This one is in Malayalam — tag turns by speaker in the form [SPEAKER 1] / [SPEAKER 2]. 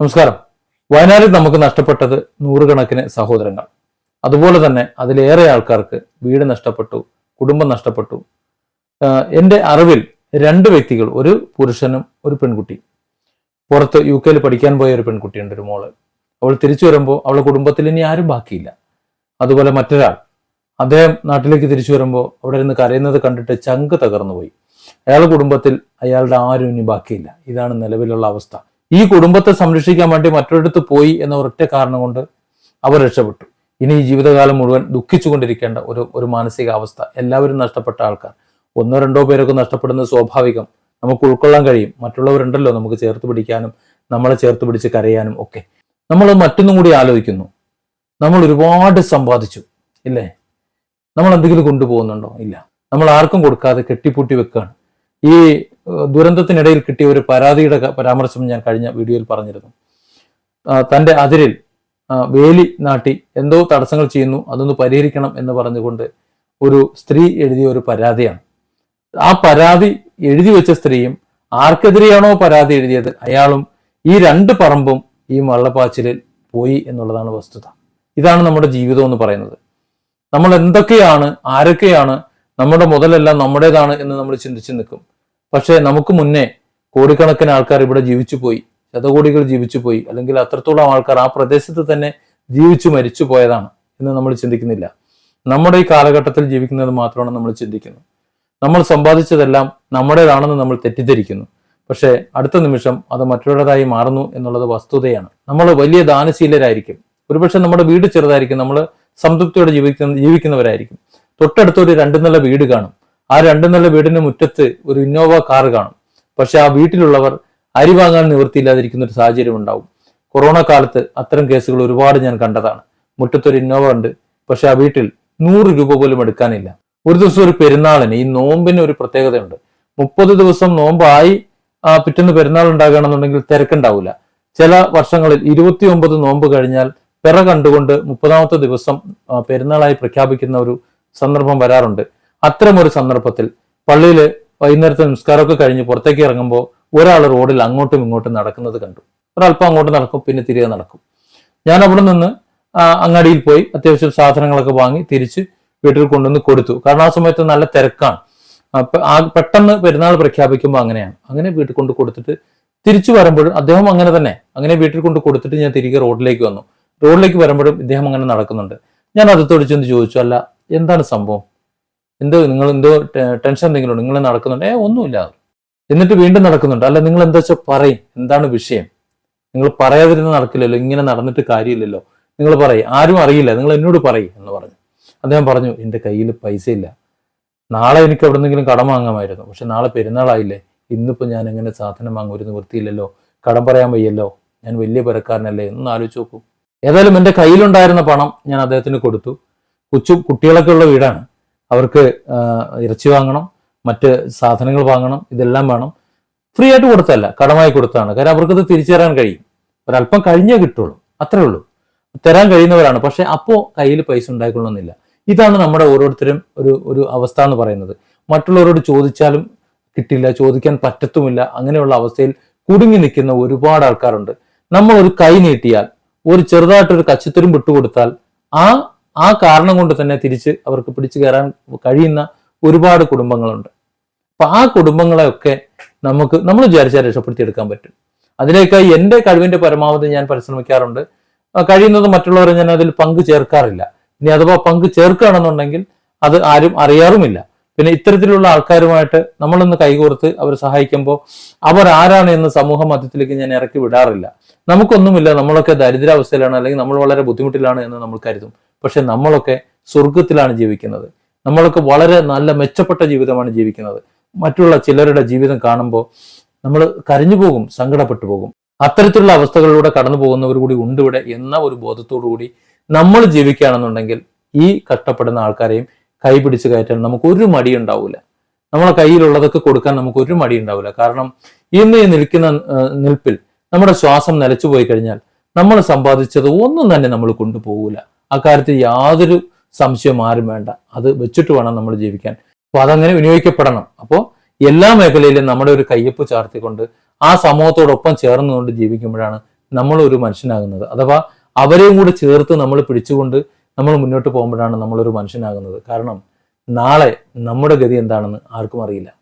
[SPEAKER 1] നമസ്കാരം. വയനാട്ടിൽ നമുക്ക് നഷ്ടപ്പെട്ടത് നൂറുകണക്കിന് സഹോദരങ്ങൾ. അതുപോലെ തന്നെ അതിലേറെ ആൾക്കാർക്ക് വീട് നഷ്ടപ്പെട്ടു കുടുംബം നഷ്ടപ്പെട്ടു. എന്റെ അറിവിൽ രണ്ട് വ്യക്തികൾ ഒരു പുരുഷനും ഒരു പെൺകുട്ടി. പുറത്ത് യു കെയിൽ പഠിക്കാൻ പോയ ഒരു പെൺകുട്ടിയുണ്ട് ഒരു മോൾ. അവൾ തിരിച്ചു വരുമ്പോൾ അവളുടെ കുടുംബത്തിൽ ഇനി ആരും ബാക്കിയില്ല. അതുപോലെ മറ്റൊരാൾ അദ്ദേഹം നാട്ടിലേക്ക് തിരിച്ചു വരുമ്പോൾ അവിടെ ഇരുന്ന് കരയുന്നത് കണ്ടിട്ട് ചങ്ക് തകർന്നു പോയി അയാളുടെ കുടുംബത്തിൽ അയാളുടെ ആരും ഇനി ബാക്കിയില്ല. ഇതാണ് നിലവിലുള്ള അവസ്ഥ. ഈ കുടുംബത്തെ സംരക്ഷിക്കാൻ വേണ്ടി മറ്റൊരിടത്ത് പോയി എന്ന ഒരൊറ്റ കാരണം കൊണ്ട് അവർ രക്ഷപ്പെട്ടു. ഇനി ഈ ജീവിതകാലം മുഴുവൻ ദുഃഖിച്ചുകൊണ്ടിരിക്കേണ്ട ഒരു ഒരു മാനസികാവസ്ഥ. എല്ലാവരും നഷ്ടപ്പെട്ട ആൾക്കാർ. ഒന്നോ രണ്ടോ പേരൊക്കെ നഷ്ടപ്പെടുന്നത് സ്വാഭാവികം. നമുക്ക് ഉൾക്കൊള്ളാൻ കഴിയും. മറ്റുള്ളവരുണ്ടല്ലോ നമുക്ക് ചേർത്ത് പിടിക്കാനും നമ്മളെ ചേർത്ത് പിടിച്ച് കരയാനും ഒക്കെ. നമ്മൾ മറ്റൊന്നും കൂടി ആലോചിക്കുന്നു. നമ്മൾ ഒരുപാട് സമ്പാദിച്ചു. ഇല്ലേ? നമ്മൾ എന്തെങ്കിലും കൊണ്ടുപോകുന്നുണ്ടോ? ഇല്ല. നമ്മൾ ആർക്കും കൊടുക്കാതെ കെട്ടിപ്പൂട്ടി വെക്കുകയാണ്. ഈ ദുരന്തത്തിനിടയിൽ കിട്ടിയ ഒരു പരാതിയുടെ പരാമർശം ഞാൻ കഴിഞ്ഞ വീഡിയോയിൽ പറഞ്ഞിരുന്നു. തന്റെ അതിരിൽ വേലി നാട്ടി എന്തോ തടസ്സങ്ങൾ ചെയ്യുന്നു അതൊന്ന് പരിഹരിക്കണം എന്ന് പറഞ്ഞുകൊണ്ട് ഒരു സ്ത്രീ എഴുതിയ ഒരു പരാതിയാണ്. ആ പരാതി എഴുതി വെച്ച സ്ത്രീയും ആർക്കെതിരെയാണോ പരാതി എഴുതിയത് അയാളും ഈ രണ്ട് പറമ്പും ഈ വള്ളപ്പാച്ചിലിൽ പോയി എന്നുള്ളതാണ് വസ്തുത. ഇതാണ് നമ്മുടെ ജീവിതം എന്ന് പറയുന്നത്. നമ്മൾ എന്തൊക്കെയാണ് ആരൊക്കെയാണ് നമ്മുടെ മുതലെല്ലാം നമ്മുടേതാണ് എന്ന് നമ്മൾ ചിന്തിച്ച് നിൽക്കും. പക്ഷേ നമുക്ക് മുന്നേ കോടിക്കണക്കിന് ആൾക്കാർ ഇവിടെ ജീവിച്ചു പോയി ശതകോടികൾ ജീവിച്ചു പോയി അല്ലെങ്കിൽ അത്രത്തോളം ആൾക്കാർ ആ പ്രദേശത്ത് തന്നെ ജീവിച്ചു മരിച്ചു പോയതാണ് എന്ന് നമ്മൾ ചിന്തിക്കുന്നില്ല. നമ്മുടെ ഈ കാലഘട്ടത്തിൽ ജീവിക്കുന്നത് മാത്രമാണ് നമ്മൾ ചിന്തിക്കുന്നത്. നമ്മൾ സമ്പാദിച്ചതെല്ലാം നമ്മുടേതാണെന്ന് നമ്മൾ തെറ്റിദ്ധരിക്കുന്നു. പക്ഷേ അടുത്ത നിമിഷം അത് മറ്റുള്ളതായി മാറുന്നു എന്നുള്ളത് വസ്തുതയാണ്. നമ്മൾ വലിയ ദാനശീലരായിരിക്കും. ഒരുപക്ഷെ നമ്മുടെ വീട് ചെറുതായിരിക്കും നമ്മൾ സംതൃപ്തിയോടെ ജീവിക്കുന്ന ജീവിക്കുന്നവരായിരിക്കും. തൊട്ടടുത്തൊരു രണ്ടു നില വീട് കാണും. ആ രണ്ടു നില വീടിന് മുറ്റത്ത് ഒരു ഇന്നോവ കാർ കാണും. പക്ഷെ ആ വീട്ടിലുള്ളവർ അരി വാങ്ങാൻ നിവൃത്തിയില്ലാതിരിക്കുന്ന ഒരു സാഹചര്യം ഉണ്ടാവും. കൊറോണ കാലത്ത് അത്തരം കേസുകൾ ഒരുപാട് ഞാൻ കണ്ടതാണ്. മുറ്റത്തൊരു ഇന്നോവ ഉണ്ട്. പക്ഷെ ആ വീട്ടിൽ നൂറ് രൂപ പോലും എടുക്കാനില്ല. ഒരു ദിവസം ഒരു പെരുന്നാളിന് ഈ നോമ്പിന് ഒരു പ്രത്യേകതയുണ്ട്. മുപ്പത് ദിവസം നോമ്പായി ആ പിറ്റന്ന് പെരുന്നാൾ ഉണ്ടാകണമെന്നുണ്ടെങ്കിൽ തിരക്കുണ്ടാവില്ല ചില വർഷങ്ങളിൽ ഇരുപത്തിയൊമ്പത് നോമ്പ് കഴിഞ്ഞാൽ പിറ കണ്ടുകൊണ്ട് മുപ്പതാമത്തെ ദിവസം പെരുന്നാളായി പ്രഖ്യാപിക്കുന്ന ഒരു സന്ദർഭം വരാറുണ്ട്. അത്തരം ഒരു സന്ദർഭത്തിൽ പള്ളിയിൽ വൈകുന്നേരത്തെ നിസ്കാരമൊക്കെ കഴിഞ്ഞ് പുറത്തേക്ക് ഇറങ്ങുമ്പോൾ ഒരാൾ റോഡിൽ അങ്ങോട്ടും ഇങ്ങോട്ടും നടക്കുന്നത് കണ്ടു. ഒരല്പം അങ്ങോട്ട് നടക്കും പിന്നെ തിരികെ നടക്കും. ഞാൻ അവിടെ നിന്ന് അങ്ങാടിയിൽ പോയി അത്യാവശ്യം സാധനങ്ങളൊക്കെ വാങ്ങി തിരിച്ച് വീട്ടിൽ കൊണ്ടുവന്ന് കൊടുത്തു. കാരണം ആ സമയത്ത് നല്ല തിരക്കാണ്. പെട്ടെന്ന് പെരുന്നാൾ പ്രഖ്യാപിക്കുമ്പോൾ അങ്ങനെയാണ്. അങ്ങനെ വീട്ടിൽ കൊണ്ട് കൊടുത്തിട്ട് തിരിച്ചു വരുമ്പോഴും അദ്ദേഹം അങ്ങനെ തന്നെ. അങ്ങനെ വീട്ടിൽ കൊണ്ട് കൊടുത്തിട്ട് ഞാൻ തിരികെ റോഡിലേക്ക് വന്നു. റോഡിലേക്ക് വരുമ്പോഴും ഇദ്ദേഹം അങ്ങനെ നടക്കുന്നുണ്ട്. ഞാൻ അതത്തോട് ചെന്ന് ചോദിച്ചു അല്ല എന്താണ് സംഭവം? എന്തോ നിങ്ങൾ എന്തോ ടെൻഷൻ എന്തെങ്കിലും? നിങ്ങൾ നടക്കുന്നുണ്ട്. ഏ ഒന്നുമില്ല. എന്നിട്ട് വീണ്ടും നടക്കുന്നുണ്ട്. അല്ല നിങ്ങൾ എന്താ വെച്ചാൽ പറയും? എന്താണ് വിഷയം? നിങ്ങൾ പറയാതിരുന്ന് നടക്കില്ലല്ലോ. ഇങ്ങനെ നടന്നിട്ട് കാര്യമില്ലല്ലോ. നിങ്ങൾ പറയും. ആരും അറിയില്ല. നിങ്ങൾ എന്നോട് പറയും എന്ന് പറഞ്ഞു. അദ്ദേഹം പറഞ്ഞു എന്റെ കയ്യിൽ പൈസ ഇല്ല നാളെ എനിക്ക് എവിടെ നിന്നെങ്കിലും കടം വാങ്ങാമായിരുന്നു. പക്ഷെ നാളെ പെരുന്നാളായില്ലേ. ഇന്നിപ്പോൾ ഞാൻ എങ്ങനെ സാധനം വാങ്ങും? നിവൃത്തിയില്ലല്ലോ. കടം പറയാൻ വയ്യല്ലോ. ഞാൻ വലിയ പരക്കാരനല്ലേ? എന്നൊന്ന് ആലോചിച്ച് നോക്കും. ഏതായാലും എന്റെ കയ്യിലുണ്ടായിരുന്ന പണം ഞാൻ അദ്ദേഹത്തിന് കൊടുത്തു. കൊച്ചു കുട്ടികളൊക്കെ ഉള്ള വീടാണ്. അവർക്ക് ഇറച്ചി വാങ്ങണം മറ്റ് സാധനങ്ങൾ വാങ്ങണം ഇതെല്ലാം വേണം. ഫ്രീ ആയിട്ട് കൊടുത്തല്ല കടമായി കൊടുത്താണ് കാരണം അവർക്കത് തിരിച്ചു തരാൻ കഴിയും. ഒരല്പം കഴിഞ്ഞേ കിട്ടുള്ളൂ. അത്രേ ഉള്ളൂ. തരാൻ കഴിയുന്നവരാണ്. പക്ഷെ അപ്പോൾ കയ്യിൽ പൈസ ഉണ്ടായിക്കൊള്ളുന്നില്ല ഇതാണ് നമ്മുടെ ഓരോരുത്തരും ഒരു ഒരു അവസ്ഥ എന്ന് പറയുന്നത്. മറ്റുള്ളവരോട് ചോദിച്ചാലും കിട്ടില്ല ചോദിക്കാൻ പറ്റത്തുമില്ല. അങ്ങനെയുള്ള അവസ്ഥയിൽ കുടുങ്ങി നിൽക്കുന്ന ഒരുപാട് ആൾക്കാരുണ്ട്. നമ്മൾ ഒരു കൈ നീട്ടിയാൽ ഒരു ചെറുതായിട്ടൊരു കച്ചിത്തരും വിട്ടുകൊടുത്താൽ ആ ആ കാരണം കൊണ്ട് തന്നെ തിരിച്ച് അവർക്ക് പിടിച്ചു കയറാൻ കഴിയുന്ന ഒരുപാട് കുടുംബങ്ങളുണ്ട്. അപ്പൊ ആ കുടുംബങ്ങളെയൊക്കെ നമുക്ക് നമ്മൾ വിചാരിച്ചാൽ രക്ഷപ്പെടുത്തിയെടുക്കാൻ പറ്റും. അതിലേക്കായി എന്റെ കഴിവിന്റെ പരമാവധി ഞാൻ പരിശ്രമിക്കാറുണ്ട്. കഴിയുന്നത് മറ്റുള്ളവരെ ഞാൻ അതിൽ പങ്ക് ചേർക്കാറില്ല. ഇനി അഥവാ പങ്ക് ചേർക്കുകയാണെന്നുണ്ടെങ്കിൽ അത് ആരും അറിയാറുമില്ല. പിന്നെ ഇത്തരത്തിലുള്ള ആൾക്കാരുമായിട്ട് നമ്മളൊന്ന് കൈകോർത്ത് അവരെ സഹായിക്കുമ്പോൾ അവർ ആരാണ് എന്ന് സമൂഹ മധ്യത്തിലേക്ക് ഞാൻ ഇറക്കി വിടാറില്ല. നമുക്കൊന്നുമില്ല നമ്മളൊക്കെ ദരിദ്രാവസ്ഥയിലാണ് അല്ലെങ്കിൽ നമ്മൾ വളരെ ബുദ്ധിമുട്ടിലാണ് എന്ന് നമ്മൾ കരുതും. പക്ഷെ നമ്മളൊക്കെ സ്വർഗത്തിലാണ് ജീവിക്കുന്നത്. നമ്മളൊക്കെ വളരെ നല്ല മെച്ചപ്പെട്ട ജീവിതമാണ് ജീവിക്കുന്നത്. മറ്റുള്ള ചിലരുടെ ജീവിതം കാണുമ്പോൾ നമ്മൾ കരഞ്ഞു പോകും സങ്കടപ്പെട്ടു പോകും. അത്തരത്തിലുള്ള അവസ്ഥകളിലൂടെ കടന്നു പോകുന്നവർ കൂടി ഉണ്ട് ഇവിടെ എന്ന ഒരു ബോധത്തോടു കൂടി നമ്മൾ ജീവിക്കുകയാണെന്നുണ്ടെങ്കിൽ ഈ കഷ്ടപ്പെടുന്ന ആൾക്കാരെയും കൈ പിടിച്ച് കയറ്റാൻ നമുക്ക് ഒരു മടി ഉണ്ടാവില്ല നമ്മളെ കയ്യിലുള്ളതൊക്കെ കൊടുക്കാൻ നമുക്ക് ഒരു മടി ഉണ്ടാവില്ല കാരണം ഇന്ന് ഈ നിൽക്കുന്ന നിൽപ്പിൽ നമ്മുടെ ശ്വാസം നിലച്ചു പോയി കഴിഞ്ഞാൽ നമ്മൾ സമ്പാദിച്ചത് ഒന്നും തന്നെ നമ്മൾ കൊണ്ടുപോകില്ല അക്കാര്യത്തിൽ യാതൊരു സംശയം ആരും വേണ്ട. അത് വെച്ചിട്ട് വേണം നമ്മൾ ജീവിക്കാൻ. അപ്പോൾ അതങ്ങനെ വിനിയോഗിക്കപ്പെടണം. അപ്പോൾ എല്ലാ മേഖലയിലും നമ്മുടെ ഒരു കയ്യൊപ്പ് ചാർത്തിക്കൊണ്ട് ആ സമൂഹത്തോടൊപ്പം ചേർന്നുകൊണ്ട് ജീവിക്കുമ്പോഴാണ് നമ്മൾ ഒരു മനുഷ്യനാകുന്നത്. അഥവാ അവരെയും കൂടി ചേർത്ത് നമ്മൾ പിടിച്ചുകൊണ്ട് നമ്മൾ മുന്നോട്ട് പോകുമ്പോഴാണ് നമ്മളൊരു മനുഷ്യനാകുന്നത്. കാരണം നാളെ നമ്മുടെ ഗതി എന്താണെന്ന് ആർക്കും അറിയില്ല.